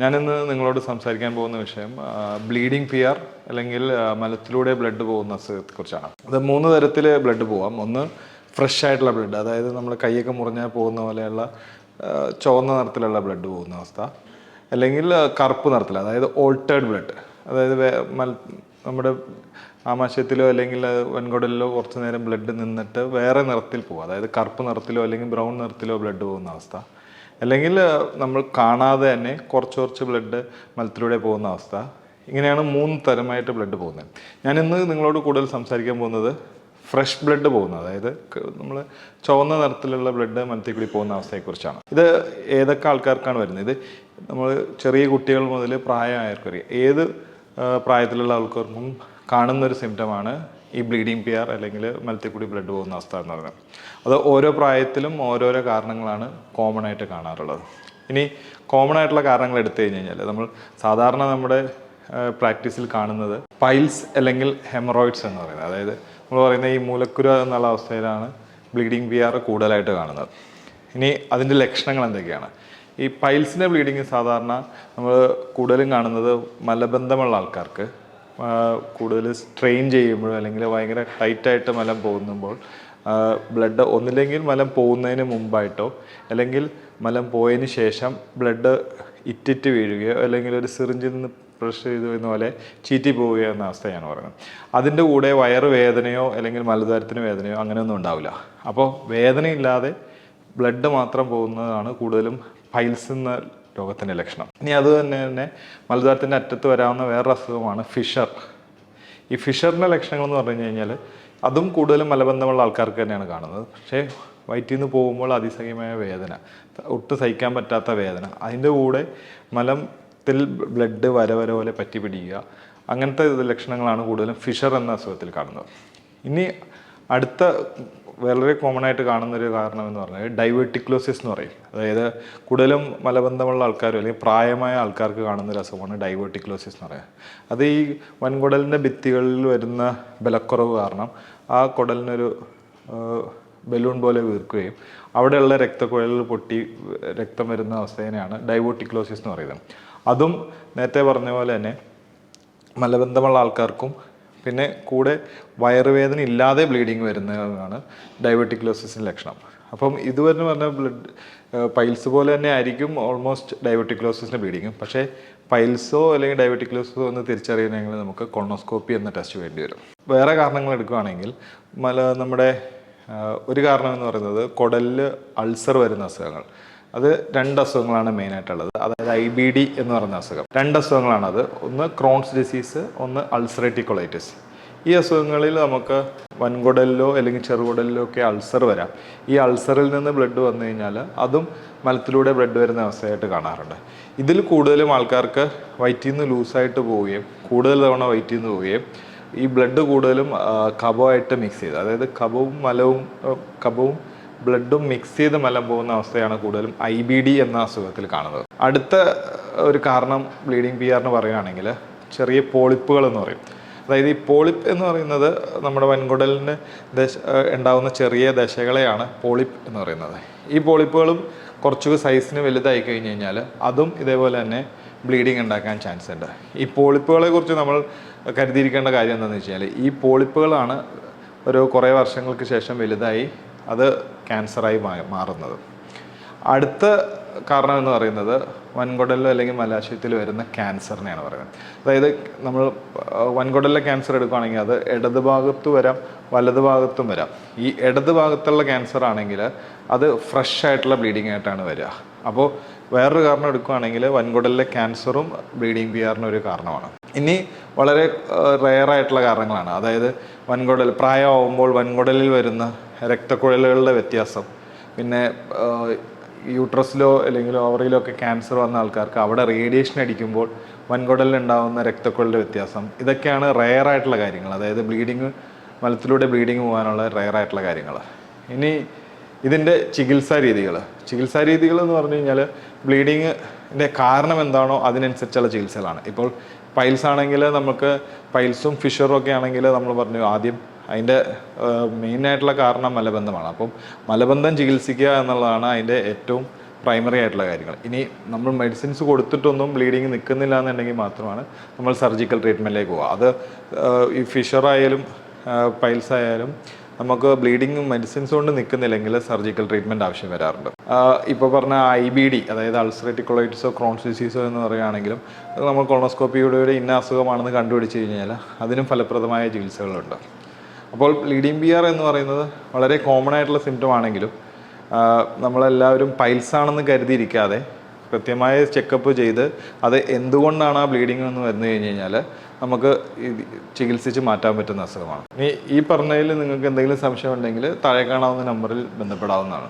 ഞാനിന്ന് നിങ്ങളോട് സംസാരിക്കാൻ പോകുന്ന വിഷയം ബ്ലീഡിംഗ് പിയർ അല്ലെങ്കിൽ മലത്തിലൂടെ ബ്ലഡ് പോകുന്ന അസുഖത്തെക്കുറിച്ചാണ്. അത് മൂന്ന് തരത്തിൽ ബ്ലഡ് പോവാം. ഒന്ന് ഫ്രഷ് ആയിട്ടുള്ള ബ്ലഡ് അതായത് നമ്മൾ കൈയൊക്കെ മുറിഞ്ഞാൽ പോകുന്ന പോലെയുള്ള ചുവന്ന നിറത്തിലുള്ള ബ്ലഡ് പോകുന്ന അവസ്ഥ. അല്ലെങ്കിൽ കറുപ്പ് നിറത്തിൽ അതായത് ഓൾട്ടേഡ് ബ്ലഡ് അതായത് നമ്മുടെ ആമാശയത്തിലോ അല്ലെങ്കിൽ വൻകുടലിലോ കുറച്ച് നേരം ബ്ലഡ് നിന്നിട്ട് വേറെ നിറത്തിൽ പോകും അതായത് കറുപ്പ് നിറത്തിലോ അല്ലെങ്കിൽ ബ്രൗൺ നിറത്തിലോ ബ്ലഡ് പോകുന്ന അവസ്ഥ. അല്ലെങ്കിൽ നമ്മൾ കാണാതെ തന്നെ കുറച്ച് കുറച്ച് ബ്ലഡ് മലത്തിലൂടെ പോകുന്ന അവസ്ഥ. ഇങ്ങനെയാണ് മൂന്ന് തരമായിട്ട് ബ്ലഡ് പോകുന്നത്. ഞാൻ ഇന്ന് നിങ്ങളോട് കൂടുതൽ സംസാരിക്കാൻ പോകുന്നത് ഫ്രഷ് ബ്ലഡ് പോകുന്നത്. അതായത് നമ്മൾ ചുവന്ന നിറത്തിലുള്ള ബ്ലഡ് മലത്തിൽ കൂടി പോകുന്ന അവസ്ഥയെക്കുറിച്ചാണ്. ഇത് ഏതൊക്കെ ആൾക്കാർക്കാണ് വരുന്നത്? ഇത് നമ്മൾ ചെറിയ കുട്ടികൾ മുതൽ പ്രായമായവർക്ക് ഏത് പ്രായത്തിലുള്ള ആൾക്കാർക്കും കാണുന്നൊരു സിംറ്റമാണ് ഈ ബ്ലീഡിങ് പി ആർ അല്ലെങ്കിൽ മലത്തിൽ കൂടി ബ്ലഡ് പോകുന്ന അവസ്ഥ എന്ന് പറയുന്നത് അത് ഓരോ പ്രായത്തിലും ഓരോരോ കാരണങ്ങളാണ് കോമൺ ആയിട്ട് കാണാറുള്ളത്. ഇനി കോമൺ ആയിട്ടുള്ള കാരണങ്ങൾ എടുത്തു കഴിഞ്ഞ് കഴിഞ്ഞാൽ നമ്മൾ സാധാരണ നമ്മുടെ പ്രാക്ടീസിൽ കാണുന്നത് പൈൽസ് അല്ലെങ്കിൽ ഹെമറോയിഡ്സ് എന്ന് പറയുന്നത്. അതായത് നമ്മൾ പറയുന്ന ഈ മൂലക്കുര എന്നുള്ള അവസ്ഥയിലാണ് ബ്ലീഡിങ് പി ആർ കൂടുതലായിട്ട് കാണുന്നത്. ഇനി അതിന്റെ ലക്ഷണങ്ങൾ എന്തൊക്കെയാണ്? ഈ പൈൽസിന്റെ ബ്ലീഡിങ് സാധാരണ നമ്മൾ കൂടുതലും കാണുന്നത് മലബന്ധമുള്ള ആൾക്കാർക്ക് കൂടുതൽ സ്ട്രെയിൻ ചെയ്യുമ്പോഴോ അല്ലെങ്കിൽ ഭയങ്കര ടൈറ്റായിട്ട് മലം പോകുമ്പോൾ ബ്ലഡ് ഒന്നില്ലെങ്കിൽ മലം പോകുന്നതിന് മുമ്പായിട്ടോ അല്ലെങ്കിൽ മലം പോയതിന് ശേഷം ബ്ലഡ് ഇറ്റിറ്റ് വീഴുകയോ അല്ലെങ്കിൽ ഒരു സിറിഞ്ചിൽ നിന്ന് പ്രഷർ ചെയ്തു എന്ന പോലെ ചീറ്റി പോവുകയോ എന്ന അവസ്ഥയാണ് പറയുന്നത്. അതിന്റെ കൂടെ വയറ് വേദനയോ അല്ലെങ്കിൽ മലദ്വാരത്തിന് വേദനയോ അങ്ങനെയൊന്നും ഉണ്ടാവില്ല. അപ്പോൾ വേദനയില്ലാതെ ബ്ലഡ് മാത്രം പോകുന്നതാണ് കൂടുതലും പൈൽസ് എന്ന രോഗത്തിന്റെ ലക്ഷണം. ഇനി അത് തന്നെ തന്നെ മലദ്വാരത്തിന്റെ അറ്റത്ത് വരാവുന്ന വേറൊരു അസുഖമാണ് ഫിഷർ. ഈ ഫിഷറിന്റെ ലക്ഷണങ്ങൾ എന്ന് പറഞ്ഞു കഴിഞ്ഞാൽ അതും കൂടുതലും മലബന്ധമുള്ള ആൾക്കാർക്ക് തന്നെയാണ് കാണുന്നത്. പക്ഷേ വയറ്റിൽ നിന്ന് പോകുമ്പോൾ അതിസഹ്യമായ വേദന ഒട്ടും സഹിക്കാൻ പറ്റാത്ത വേദന അതിന്റെ കൂടെ മലത്തിൽ ബ്ലഡ് വര വര പോലെ പറ്റി പിടിക്കുക അങ്ങനത്തെ ലക്ഷണങ്ങളാണ് കൂടുതലും ഫിഷർ എന്ന അസുഖത്തിൽ കാണുന്നത്. ഇനി അടുത്ത വളരെ കോമൺ ആയിട്ട് കാണുന്ന ഒരു കാരണം എന്ന് പറഞ്ഞാൽ ഡൈവേർട്ടിക്ലോസിസ് എന്ന് പറയും. അതായത് കൂടുതലും മലബന്ധമുള്ള ആൾക്കാരും അല്ലെങ്കിൽ പ്രായമായ ആൾക്കാർക്ക് കാണുന്ന ഒരു അസുഖമാണ് ഡൈവേർട്ടിക്ലോസിസ് എന്ന് പറയുക അത് ഈ വൻകുടലിന്റെ ഭിത്തികളിൽ വരുന്ന ബലക്കുറവ് കാരണം ആ കുടലിനൊരു ബലൂൺ പോലെ വീർക്കുകയും അവിടെയുള്ള രക്തക്കുഴലുകൾ പൊട്ടി രക്തം വരുന്ന അവസ്ഥേനെയാണ് ഡൈവേർട്ടിക്ലോസിസ് എന്ന് പറയുന്നത്. അതും നേരത്തെ പറഞ്ഞ പോലെ തന്നെ മലബന്ധമുള്ള ആൾക്കാർക്കും പിന്നെ കൂടെ വയറുവേദന ഇല്ലാതെ ബ്ലീഡിങ് വരുന്നതാണ് ഡയബറ്റിക്ലോസിസിന്റെ ലക്ഷണം. അപ്പം ഇതുവരെ പറഞ്ഞ ബ്ലഡ് പൈൽസ് പോലെ തന്നെ ആയിരിക്കും ഓൾമോസ്റ്റ് ഡയബറ്റിക്ലോസിന്റെ ബ്ലീഡിങ് പക്ഷേ പൈൽസോ അല്ലെങ്കിൽ ഡയബറ്റിക്ലോസിസോ എന്ന് തിരിച്ചറിയണമെങ്കിൽ നമുക്ക് കൊണോസ്കോപ്പി എന്ന ടെസ്റ്റ് വേണ്ടി വരും. വേറെ കാരണങ്ങൾ എടുക്കുകയാണെങ്കിൽ മല നമ്മുടെ ഒരു കാരണം എന്ന് പറയുന്നത് കുടലിൽ അൾസർ വരുന്ന അസുഖങ്ങൾ. അത് രണ്ട് അസുഖങ്ങളാണ് മെയിനായിട്ടുള്ളത് അതായത് ഐ ബി ഡി എന്ന് പറയുന്ന അസുഖം. രണ്ട് അസുഖങ്ങളാണ് അത്. ഒന്ന് ക്രോൺസ് ഡിസീസ് ഒന്ന് അൾസറേറ്റിക്കൊളൈറ്റിസ് ഈ അസുഖങ്ങളിൽ നമുക്ക് വൻകുടലിലോ അല്ലെങ്കിൽ ചെറുകുടലിലോ ഒക്കെ അൾസർ വരാം. ഈ അൾസറിൽ നിന്ന് ബ്ലഡ് വന്നു കഴിഞ്ഞാൽ അതും മലത്തിലൂടെ ബ്ലഡ് വരുന്ന അവസ്ഥയായിട്ട് കാണാറുണ്ട്. ഇതിൽ കൂടുതലും ആൾക്കാർക്ക് വയറ്റിൽ നിന്ന് ലൂസായിട്ട് പോവുകയും കൂടുതൽ തവണ വയറ്റിൽ നിന്ന് പോവുകയും ഈ ബ്ലഡ് കൂടുതലും കബമായിട്ട് മിക്സ് ചെയ്ത്. അതായത് കബവും മലവും ആ, കഫവും ബ്ലഡും മിക്സ് ചെയ്ത് മലം പോകുന്ന അവസ്ഥയാണ് കൂടുതലും ഐ ബി ഡി എന്ന അസുഖത്തിൽ കാണുന്നത്. അടുത്ത ഒരു കാരണം ബ്ലീഡിങ് പി ആറിന് പറയുകയാണെങ്കിൽ ചെറിയ പോളിപ്പുകൾ എന്ന് പറയും. അതായത് ഈ പോളിപ്പ് എന്ന് പറയുന്നത് നമ്മുടെ വൻകുടലിന് ദശ ഉണ്ടാകുന്ന ചെറിയ ദശകളെയാണ് പോളിപ്പ് എന്ന് പറയുന്നത്. ഈ പോളിപ്പുകളും കുറച്ച് സൈസിന് വലുതായി കഴിഞ്ഞ് കഴിഞ്ഞാൽ അതും ഇതേപോലെ തന്നെ ബ്ലീഡിങ് ഉണ്ടാക്കാൻ ചാൻസ് ഉണ്ട്. ഈ പോളിപ്പുകളെ കുറിച്ച് നമ്മൾ കരുതിയിരിക്കേണ്ട കാര്യം എന്താണെന്ന് വെച്ച് കഴിഞ്ഞാൽ ഈ പോളിപ്പുകളാണ് ഒരു കുറേ വർഷങ്ങൾക്ക് ശേഷം വലുതായി അത് ക്യാൻസറായി മാറുന്നത്. അടുത്ത കാരണം എന്ന് പറയുന്നത് വൻകുടലിലോ അല്ലെങ്കിൽ മലാശയത്തിൽ വരുന്ന ക്യാൻസറിനെയാണ് പറയുന്നത്. അതായത് നമ്മൾ വൻകുടലിലെ ക്യാൻസർ എടുക്കുകയാണെങ്കിൽ അത് ഇടത് ഭാഗത്തു വരാം വലത് ഭാഗത്തും വരാം. ഈ ഇടത് ഭാഗത്തുള്ള ക്യാൻസർ ആണെങ്കിൽ അത് ഫ്രഷ് ആയിട്ടുള്ള ബ്ലീഡിംഗ് ആയിട്ടാണ് വരിക. അപ്പോൾ വേറൊരു കാരണം എടുക്കുകയാണെങ്കിൽ വൻകുടലിലെ ക്യാൻസറും ബ്ലീഡിംഗ് പി ആറിന് ഒരു കാരണമാണ്. ഇനി വളരെ റെയർ ആയിട്ടുള്ള കാരണങ്ങളാണ്. അതായത് വൻകുടൽ പ്രായമാവുമ്പോൾ വൻകുടലിൽ വരുന്ന രക്തക്കുഴലുകളുടെ വ്യത്യാസം. പിന്നെ യൂട്രസിലോ അല്ലെങ്കിൽ ഓവറിയിലോ ഒക്കെ ക്യാൻസർ വന്ന ആൾക്കാർക്ക് അവിടെ റേഡിയേഷൻ അടിക്കുമ്പോൾ വൻകുടലിൽ ഉണ്ടാകുന്ന രക്തക്കുഴലിന്റെ വ്യത്യാസം. ഇതൊക്കെയാണ് റെയർ ആയിട്ടുള്ള കാര്യങ്ങൾ. അതായത് ബ്ലീഡിങ് മലത്തിലൂടെ ബ്ലീഡിങ് പോകാനുള്ള റെയർ ആയിട്ടുള്ള കാര്യങ്ങൾ. ഇനി ഇതിന്റെ ചികിത്സാ രീതികൾ. ചികിത്സാ രീതികൾ എന്ന് പറഞ്ഞു കഴിഞ്ഞാൽ ബ്ലീഡിങ്ങിന്റെ കാരണം എന്താണോ അതിനനുസരിച്ചുള്ള ചികിത്സകളാണ്. ഇപ്പോൾ പൈൽസ് ആണെങ്കിൽ നമുക്ക് പൈൽസും ഫിഷറും ഒക്കെ ആണെങ്കിൽ നമ്മൾ പറഞ്ഞു ആദ്യം അതിന്റെ മെയിനായിട്ടുള്ള കാരണം മലബന്ധമാണ്. അപ്പം മലബന്ധം ചികിത്സിക്കുക എന്നുള്ളതാണ് അതിന്റെ ഏറ്റവും പ്രൈമറി ആയിട്ടുള്ള കാര്യങ്ങൾ. ഇനി നമ്മൾ മെഡിസിൻസ് കൊടുത്തിട്ടൊന്നും ബ്ലീഡിങ് നിൽക്കുന്നില്ല എന്നുണ്ടെങ്കിൽ മാത്രമാണ് നമ്മൾ സർജിക്കൽ ട്രീറ്റ്മെന്റിലേക്ക് പോകുക അത് ഈ ഫിഷറായാലും പൈൽസ് ആയാലും നമുക്ക് ബ്ലീഡിങ് മെഡിസിൻസ് കൊണ്ട് നിൽക്കുന്നില്ലെങ്കിൽ സർജിക്കൽ ട്രീറ്റ്മെന്റ് ആവശ്യം വരാറുണ്ട്. ഇപ്പോൾ പറഞ്ഞ ഐ ബി ഡി അതായത് അൾസറേറ്റീവ് കൊളൈറ്റിസോ ക്രോൺസ് ഡിസീസോ എന്ന് പറയുകയാണെങ്കിലും നമ്മൾ കൊളോസ്കോപ്പിയുടെ ഇന്ന അസുഖമാണെന്ന് കണ്ടുപിടിച്ച് കഴിഞ്ഞാൽ അതിനും ഫലപ്രദമായ ചികിത്സകളുണ്ട്. അപ്പോൾ ബ്ലീഡിംഗ് ആർ എന്ന് പറയുന്നത് വളരെ കോമൺ ആയിട്ടുള്ള സിംറ്റം ആണെങ്കിലും നമ്മളെല്ലാവരും പൈൽസ് ആണെന്ന് കരുതിയിരിക്കാതെ കൃത്യമായ ചെക്കപ്പ് ചെയ്ത് അത് എന്തുകൊണ്ടാണ് ആ ബ്ലീഡിങ് എന്ന് വന്നു കഴിഞ്ഞ് കഴിഞ്ഞാൽ നമുക്ക് ചികിത്സിച്ച് മാറ്റാൻ പറ്റുന്ന അസുഖമാണ്. ഇനി ഈ പറഞ്ഞതിൽ നിങ്ങൾക്ക് എന്തെങ്കിലും സംശയം ഉണ്ടെങ്കിൽ താഴെ കാണാവുന്ന നമ്പറിൽ ബന്ധപ്പെടാവുന്നതാണ്.